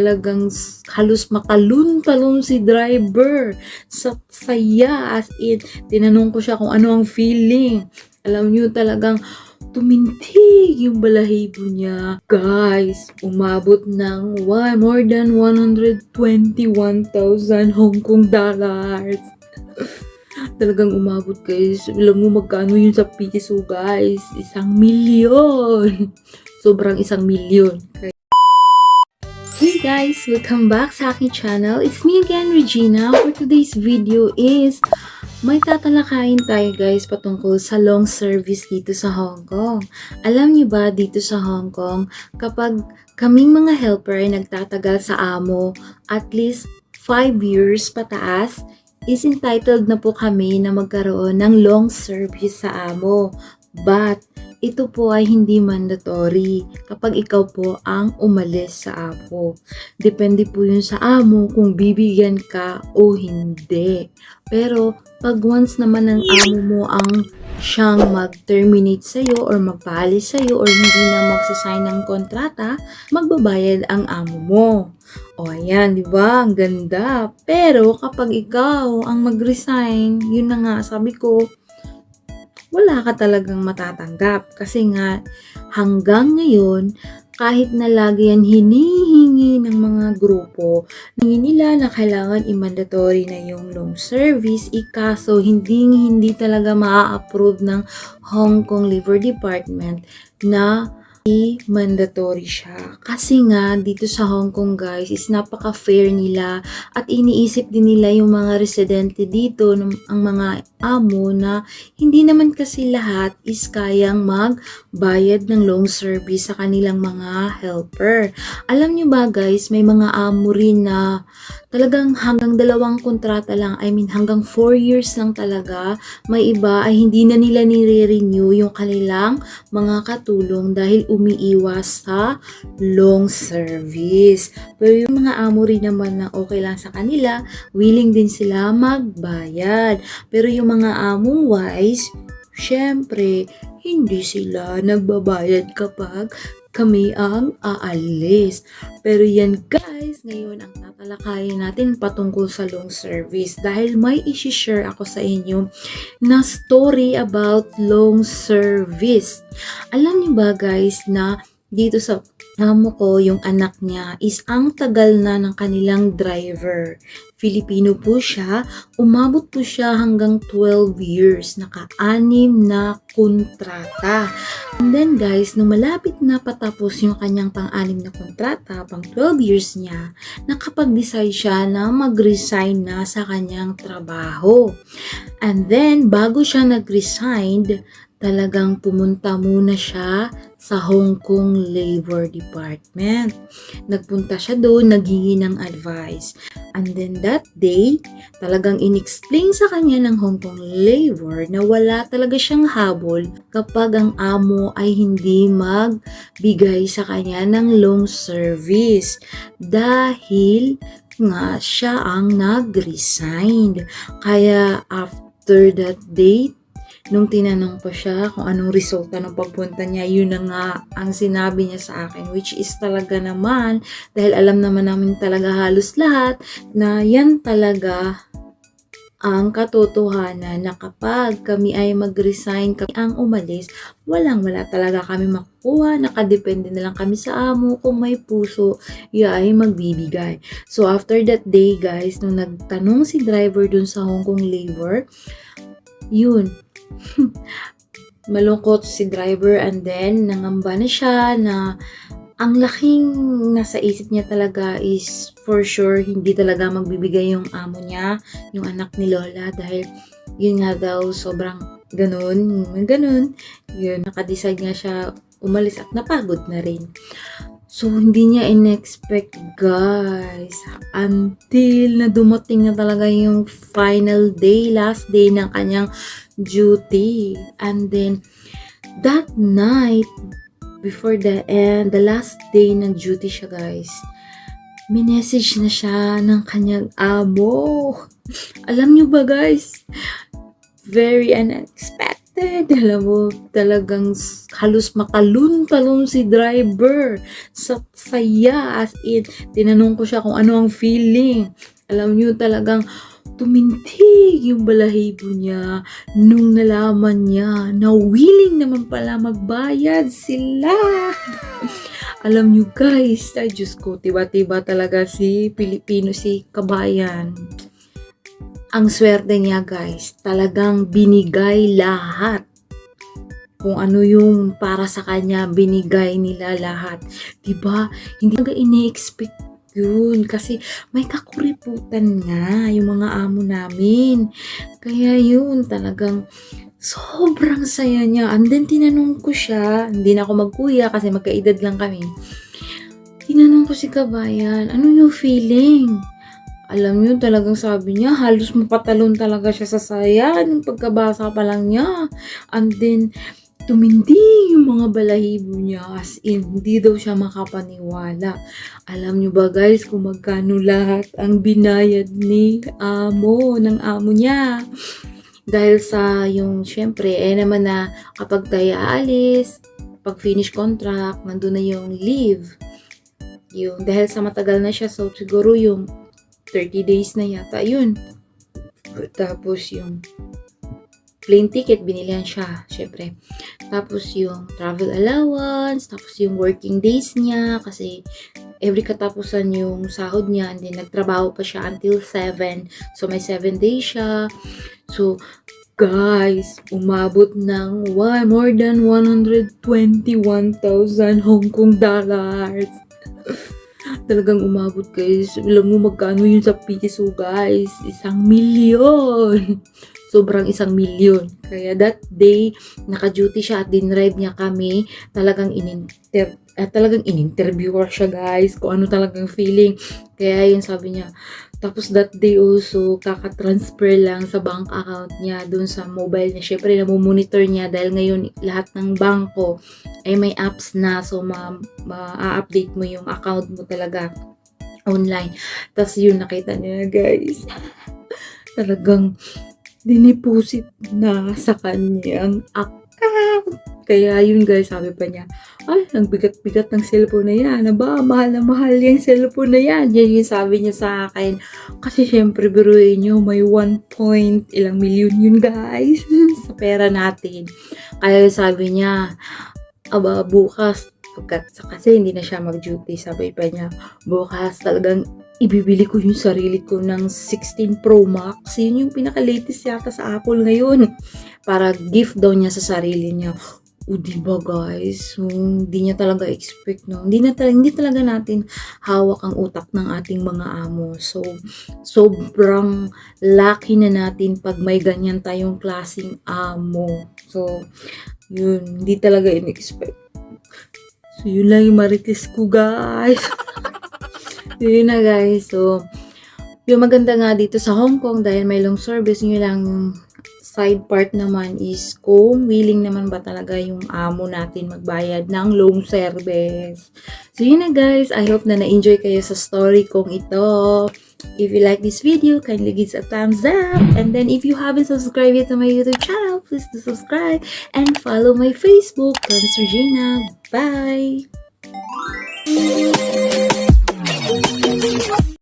Talagang halos makalun-talon si driver. Sa saya as in. Tinanong ko siya kung ano ang feeling. Alam niyo talagang tumintig yung balahibo niya. Guys, umabot ng one, more than 121,000 Hong Kong dollars. Talagang umabot guys. Alam mo magkano yun sa piso guys? Isang milyon. Sobrang isang milyon. Hey guys! Welcome back sa aking channel. It's me again, Regina. For today's video is may tatalakayin tayo guys patungkol sa long service dito sa Hong Kong. Alam niyo ba dito sa Hong Kong, kapag kaming mga helper ay nagtatagal sa amo at least 5 years pataas, is entitled na po kami na magkaroon ng long service sa amo. But, ito po ay hindi mandatory kapag ikaw po ang umalis sa amo. Depende po yun sa amo kung bibigyan ka o hindi. Pero, pag once naman ng amo mo ang siyang mag-terminate sa'yo or magpaalis sa'yo or hindi na magsasign ng kontrata, magbabayad ang amo mo. O ayan, di ba? Ang ganda. Pero kapag ikaw ang mag-resign, yun na nga, sabi ko, wala ka talagang matatanggap. Kasi nga, hanggang ngayon, kahit na lagi yan hinihingi ng mga grupo, hindi nila na kailangan i-mandatory na yung long service, ikaso hindi hindi talaga maa-approve ng Hong Kong Labor Department na i-mandatory siya. Kasi nga, dito sa Hong Kong guys, is napaka-fair nila at iniisip din nila yung mga residente dito, ng- ang mga amo na hindi naman kasi lahat is kayang magbayad ng long service sa kanilang mga helper. Alam nyo ba guys, may mga amo rin na talagang hanggang dalawang kontrata lang, I mean hanggang 4 years lang talaga, may iba ay hindi na nila nire-renew yung kanilang mga katulong dahil umiiwas sa long service. Pero yung mga amo rin naman na okay lang sa kanila, willing din sila magbayad. Pero yung mga among wise, syempre, hindi sila nagbabayad kapag kami ang aalis. Pero yan guys, ngayon ang tatalakayin natin patungkol sa long service dahil may isi-share ako sa inyo na story about long service. Alam niyo ba guys na dito sa amo ko, yung anak niya is ang tagal na ng kanilang driver. Filipino po siya, umabot po siya hanggang 12 years, naka-anim na kontrata. And then guys, nung malapit na patapos yung kanyang pang-anim na kontrata, pang 12 years niya, nakapag-decide siya na mag-resign na sa kanyang trabaho. And then, bago siya nag-resign, talagang pumunta muna siya sa Hong Kong Labor Department. Nagpunta siya doon, naghingi ng advice. And then that day, talagang inexplain sa kanya ng Hong Kong Labor na wala talaga siyang habol kapag ang amo ay hindi magbigay sa kanya ng long service. Dahil nga siya ang nag-resign. Kaya after that date, nung tinanong ko siya kung anong resulta ng pagpunta niya, yun na nga ang sinabi niya sa akin, which is talaga naman, dahil alam naman namin talaga halos lahat, na yan talaga ang katotohanan na kapag kami ay mag-resign, kami ang umalis, walang wala talaga kami makukuha, nakadepende na lang kami sa amo, kung may puso, iya ay magbibigay. So after that day guys, nung nagtanong si driver dun sa Hong Kong Labor, yun, malungkot si driver and then nangamba na siya na ang laking nasa isip niya talaga is for sure hindi talaga magbibigay yung amo niya, yung anak ni Lola dahil yun nga daw sobrang ganun, ganun. Yun, nakadecide nga siya umalis at napagod na rin. So, hindi niya in-expect, guys. Until na dumating na talaga yung final day, last day ng kanyang duty. And then, that night, before the end, the last day ng duty siya, guys, minessage na siya ng kanyang amo. Alam niyo ba, guys? Very unexpected excited. Alam mo, talagang halos makalun-talon si driver sa saya. As in, tinanong ko siya kung ano ang feeling. Alam niyo, talagang tumintig yung balahibo niya nung nalaman niya na willing naman pala magbayad sila. Alam niyo guys, ay Diyos ko, tiba-tiba talaga si Pilipino, si kabayan. Ang swerte niya guys, talagang binigay lahat. Kung ano yung para sa kanya, binigay nila lahat. Diba? Hindi talaga ini-expect yun. Kasi may kakuriputan nga yung mga amo namin. Kaya yun, talagang sobrang saya niya. And then tinanong ko siya, hindi na ako magkuya kasi magkaedad lang kami. Tinanong ko si Kabayan, ano yung feeling? Alam niyo, talagang sabi niya, halos mapatalon talaga siya sa saya nung pagkabasa pa lang niya. And then, tumindi yung mga balahibo niya as in, hindi daw siya makapaniwala. Alam niyo ba guys kung magkano lahat ang binayad ni amo, ng amo niya? Dahil sa yung, syempre, eh naman na kapag tayo aalis, pag finish contract, nandun na yung leave. Yung, dahil sa matagal na siya, so siguro yung 30 days na yata, yun. Tapos yung plane ticket, binilihan siya, syempre. Tapos yung travel allowance, tapos yung working days niya, kasi every katapusan yung sahod niya, and then nagtrabaho pa siya until 7. So may 7 days siya. So, guys, umabot ng one, more than 121,000 Hong Kong dollars. Talagang umabot guys. Alam mo magkano yun sa piso guys? Isang milyon. Sobrang isang milyon. Kaya that day, naka-duty siya at dinrive niya kami. Talagang ininter at talagang in-interview ko siya guys kung ano talagang feeling. Kaya yun sabi niya. Tapos that day also, kaka-transfer lang sa bank account niya dun sa mobile niya. Syempre, namumonitor niya dahil ngayon lahat ng bangko ay may apps na. So, ma- ma-update mo yung account mo talaga online. Tapos yun, nakita niya guys. Talagang diniposit na sa kanyang account. Kaya yun guys, sabi pa niya, ay, ang bigat-bigat ng cellphone na yan. Aba, mahal na mahal yung cellphone na yan. Yan yung sabi niya sa akin. Kasi syempre, biruin nyo, may 1 point ilang milyon yun guys. sa pera natin. Kaya sabi niya, aba, bukas, pagkat, kasi hindi na siya mag-duty, sabi pa niya, bukas talagang ibibili ko yung sarili ko ng 16 Pro Max. Yun yung pinaka-latest yata sa Apple ngayon. Para gift daw niya sa sarili niya. O, diba guys? So, hindi niya talaga expect, no? Hindi, na talaga, hindi talaga natin hawak ang utak ng ating mga amo. So, sobrang lucky na natin pag may ganyan tayong klaseng amo. So, yun, hindi talaga in-expect. So, yun lang yung marites ko, guys. yun na, guys. So, yung maganda nga dito sa Hong Kong, dahil may long service, nyo lang side part naman is kung willing naman ba talaga yung amo natin magbayad ng loan service. So yun na guys, I hope na na-enjoy kayo sa story kong ito. If you like this video, kindly give a thumbs up. And then if you haven't subscribed yet to my YouTube channel, please do subscribe and follow my Facebook, Promise Regina. Bye!